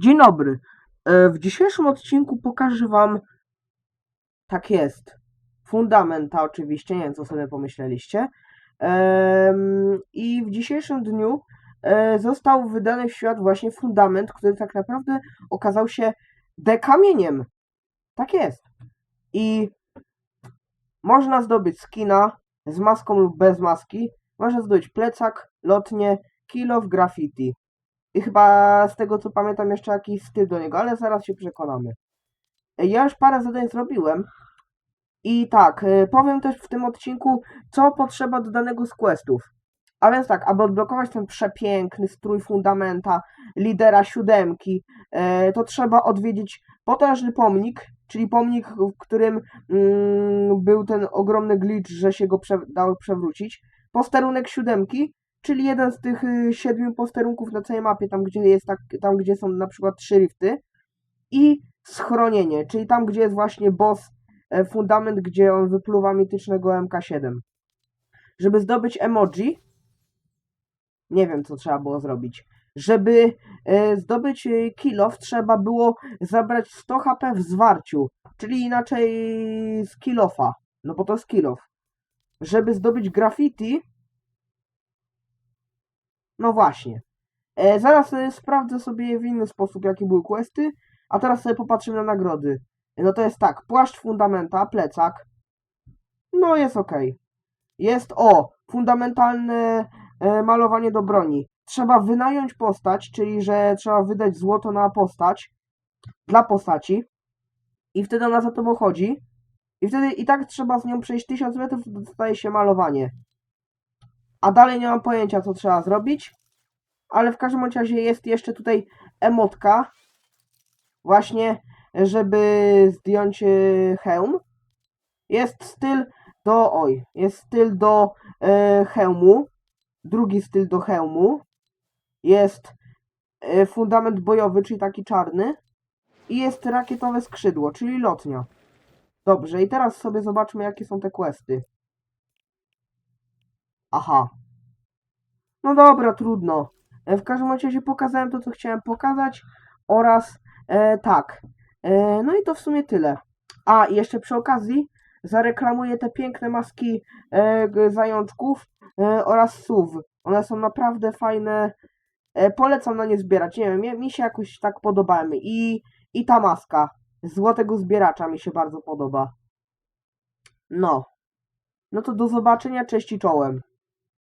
Dzień dobry. E, W dzisiejszym odcinku pokażę Wam, tak jest, fundamenta oczywiście, nie wiem co sobie pomyśleliście. I w dzisiejszym dniu e, został wydany w świat właśnie fundament, który tak naprawdę okazał się dekamieniem. Tak jest. I można zdobyć skina z maską lub bez maski. Można zdobyć plecak, lotnie, kill of graffiti. I chyba z tego co pamiętam jeszcze jakiś styl do niego, ale zaraz się przekonamy. E, Ja już parę zadań zrobiłem. I tak, e, powiem też w tym odcinku, co potrzeba do danego z questów. A więc tak, aby odblokować ten przepiękny strój fundamenta, lidera siódemki, e, to trzeba odwiedzić potężny pomnik, czyli pomnik, w którym mm, był ten ogromny glitch, że się go prze, dało przewrócić. Posterunek siódemki, czyli jeden z tych y, siedmiu posterunków na całej mapie, tam gdzie jest tak, tam gdzie są na przykład trzy rifty. I schronienie, czyli tam gdzie jest właśnie boss e, fundament, gdzie on wypluwa mitycznego MK7. Żeby zdobyć emoji, nie wiem co trzeba było zrobić. Żeby e, zdobyć e, kill off, trzeba było zabrać 100 HP w zwarciu, czyli inaczej z kill offa, no bo to skill off. Żeby zdobyć graffiti, no właśnie. E, zaraz e, sprawdzę sobie w inny sposób, jakie były questy, a teraz sobie popatrzymy na nagrody. E, No to jest tak, płaszcz fundamenta, plecak. No jest ok. Jest o, fundamentalne e, malowanie do broni. Trzeba wynająć postać, czyli że trzeba wydać złoto na postać dla postaci. I wtedy ona za tobą chodzi. I wtedy i tak trzeba z nią przejść 1000 metrów, to dostaje się malowanie. A dalej nie mam pojęcia, co trzeba zrobić. Ale w każdym razie jest jeszcze tutaj emotka. Właśnie, żeby zdjąć e, hełm. Jest styl do. Oj, jest styl do e, hełmu. Drugi styl do hełmu. Jest e, fundament bojowy, czyli taki czarny. I jest rakietowe skrzydło, czyli lotnia. Dobrze, i teraz sobie zobaczmy, jakie są te questy. Aha. No dobra, trudno. E, W każdym razie pokazałem to, co chciałem pokazać oraz e, tak. E, no i to w sumie tyle. A, jeszcze przy okazji zareklamuję te piękne maski e, zajączków e, oraz SUV. One są naprawdę fajne. E, polecam na nie zbierać. Nie wiem, mi, mi się jakoś tak podobały. I, I ta maska złotego zbieracza mi się bardzo podoba. No. No to do zobaczenia, cześć i czołem.